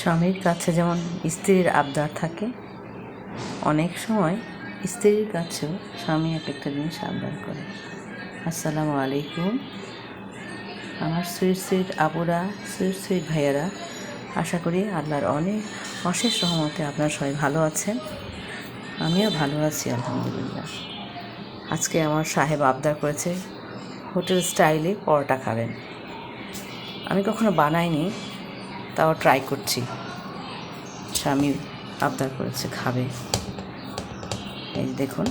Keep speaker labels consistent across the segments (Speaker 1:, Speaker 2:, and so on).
Speaker 1: স্বামীর কাছে যেমন স্ত্রীর আবদার থাকে, অনেক সময় স্ত্রীর কাছেও স্বামী এক একটা জিনিস আবদার করে। আসসালামু আলাইকুম। আমার সুইট সুইট আপুরা সুইট সুইট ভাইয়ারা, আশা করি আল্লাহর অনেক অশেষ সহমতে আপনার সবাই ভালো আছেন। আমিও ভালো আছি, আলহামদুলিল্লাহ। আজকে আমার সাহেব আবদার করেছে, হোটেল স্টাইলে পরোটা খাবেন। আমি কখনো বানাইনি তাও ট্রাই করছি। স্বামী আবদার করেছে, খাবে। এই দেখুন,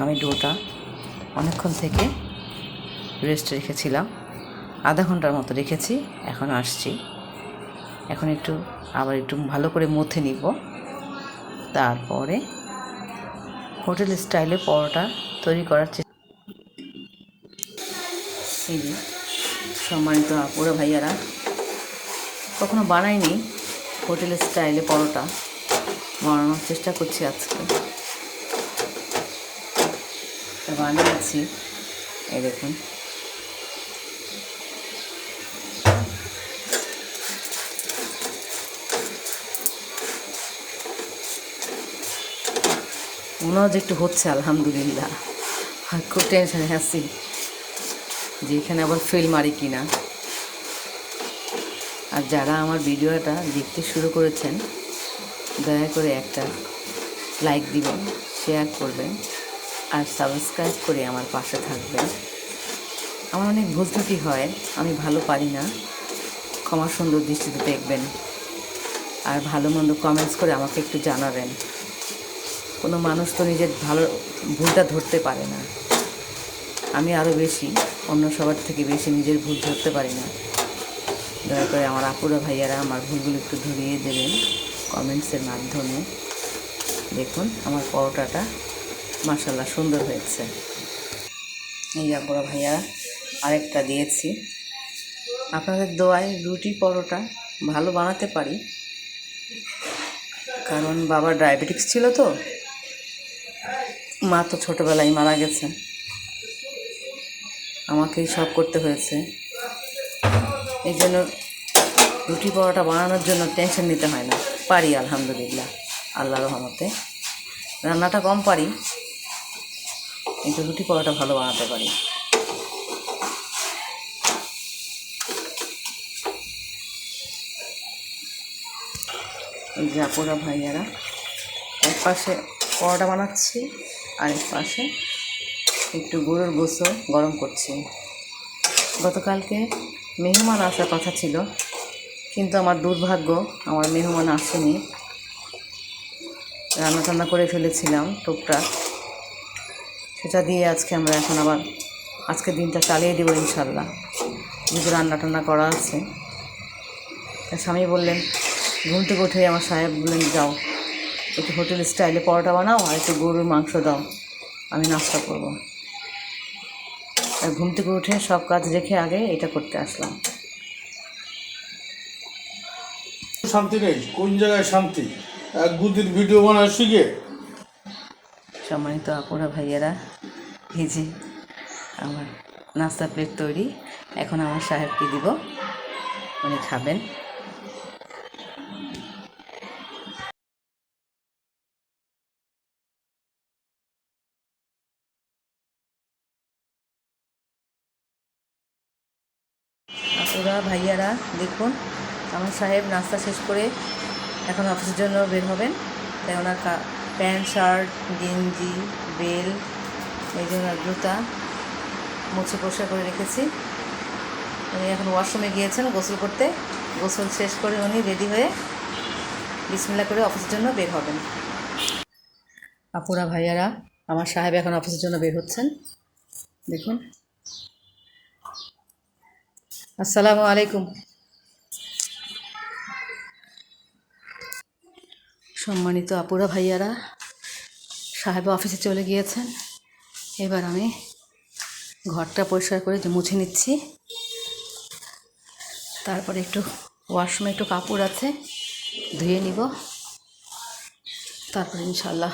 Speaker 1: আমি ডোটা অনেকক্ষণ থেকে রেস্ট রেখেছিলাম। আধা ঘণ্টার মতো রেখেছি, এখন আসছি। এখন একটু, আবার একটু ভালো করে মুথে নিব। তারপরে হোটেল স্টাইলে পরোটা তৈরি করার চেষ্টা সম্মানিত আপুরা ভাইয়ারা কখনো বানাইনি হোটেল স্টাইলে পরোটা। বানানোর চেষ্টা করছি আজকে। বানিয়েছি। এই দেখুন। মনে হয় যে একটু হচ্ছে, আলহামদুলিল্লাহ। খুব টেনশনে আছি যে এখানে আবার ফেল মারি কিনা। আর যারা আমার ভিডিওটা দেখতে শুরু করেছেন, দয়া করে একটা লাইক দিবেন, শেয়ার করবেন, আর সাবস্ক্রাইব করে আমার পাশে থাকবেন। আমার অনেক ভুল ত্রুটি হয়, আমি ভালো পারি না। ক্ষমা সুন্দর দৃষ্টিতে দেখবেন। আর ভালো মন্দ কমেন্টস করে আমাকে একটু জানাবেন। কোনো মানুষ তো নিজের ভালো ভুলটা ধরতে পারে না। আমি আরও বেশি, অন্য সবার থেকে বেশি নিজের ভুল ধরতে পারি না। দয়া করে আমার আপুরা ভাইয়ারা আমার ভুলগুলো একটু ধরিয়ে দেবেন কমেন্টসের মাধ্যমে। দেখুন, আমার পরোটাটা মাসাল্লাহ সুন্দর হয়েছে। এই আপুরা ভাইয়ারা, আরেকটা দিয়েছি। আপনাদের দোয়ায় রুটি পরোটা ভালো বানাতে পারি। কারণ বাবার ডায়াবেটিক্স ছিল তো। মা তো ছোটোবেলায় মারা গেছে। আমাকেই সব করতে হয়েছে। এই জন্য রুটি পরোটা বানানোর জন্য টেনশন নিতে হয় না। পারি, আলহামদুলিল্লাহ। আল্লাহ রহমতে। রান্নাটা কম পারি, কিন্তু রুটি পরোটা ভালো বানাতে পারি। আপুরা, ভাইয়ারা এক পাশে পরোটা বানাচ্ছি আর এক পাশে একটু গরুর গোসল গরম করছি। গতকালকে মেহমান আসার কথা ছিল, কিন্তু আমার দুর্ভাগ্য আমার মেহমান আসেনি। রান্না টান্না করে ফেলেছিলাম টুকটাক সেটা দিয়ে আজকে আমরা এখন আবার আজকে দিনটা চালিয়ে দেবো ইনশাল্লাহ যেহেতু রান্না টান্না করা আছে। স্বামী বললেন, ঘুম থেকে উঠে আমার সাহেব বললেন, যাও, একটু হোটেল স্টাইলে পরোটা বানাও আর একটু গরুর মাংস দাও। আমি নাস্তা করব। ঘুম থেকে উঠে সব কাজ রেখে আগে এটা করতে আসলাম।
Speaker 2: শান্তি নেই? কোন জায়গায় শান্তি? এক গুদির ভিডিও বানায় শিখে
Speaker 1: সম্মানিত আপুরা ভাইয়েরা এই যে আমার নাস্তা প্লেট তৈরি। এখন আমার সাহেবকে দিব। উনি খাবেন। আপুরা ভাইয়ারা, দেখুন আমার সাহেব নাস্তা শেষ করে এখন অফিসের জন্য বের হবেন। তাই ওনার প্যান্ট, শার্ট, গেঞ্জি, বেল, এই জন্য জুতা, মুছে পরিষ্কার করে রেখেছি। উনি এখন ওয়াশরুমে গিয়েছেন গোসল করতে। গোসল শেষ করে উনি রেডি হয়ে বিসমিল্লা করে অফিসের জন্য বের হবেন। আপুরা, ভাইয়ারা, আমার সাহেব এখন অফিসের জন্য বের হচ্ছেন। দেখুন। আসসালামু আলাইকুম। সম্মানিত আপুরা ভাইয়ারা, সাহেব অফিসে চলে গিয়েছেন। এবার আমি ঘরটা পরিষ্কার করে মুছে নিচ্ছি। তারপরে একটু ওয়াশরুমে একটু কাপড় আছে, ধুয়ে নিব। তারপরে ইনশাল্লাহ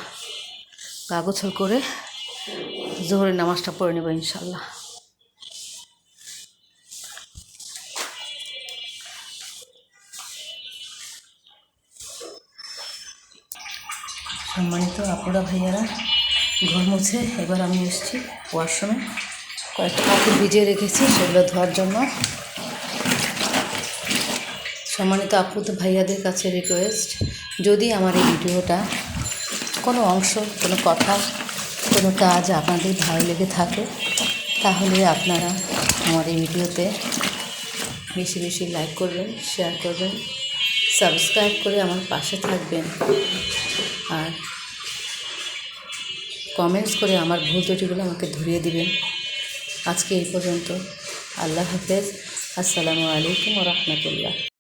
Speaker 1: গা করে জোহরের নামাজটা পড়ে নেব ইনশাল্লাহ। সম্মানিত আপুরা ভাইয়ারা ঘর মুছে এবার আমি এসেছি ওয়াশরুমে। কয়েকটা কাপড় ভিজিয়ে রেখেছি, সেগুলো ধোয়ার জন্য। সম্মানিত আপুত ভাইয়াদের কাছে রিকোয়েস্ট যদি আমার এই ভিডিওটা কোনো অংশ, কোনো কথা, কোনো কাজ আপনাদের ভালো লেগে থাকে, তাহলে আপনারা আমার এই ভিডিওতে বেশি বেশি লাইক করবেন শেয়ার করবেন সাবস্ক্রাইব করে আমার পাশে থাকবেন। আর কমেন্টস করে আমার ভুল ত্রুটিগুলো আমাকে ধরিয়ে দিবেন। আজকে এই পর্যন্ত। আল্লাহ হাফেজ। আসসালামু আলাইকুম রহমতুল্লাহ।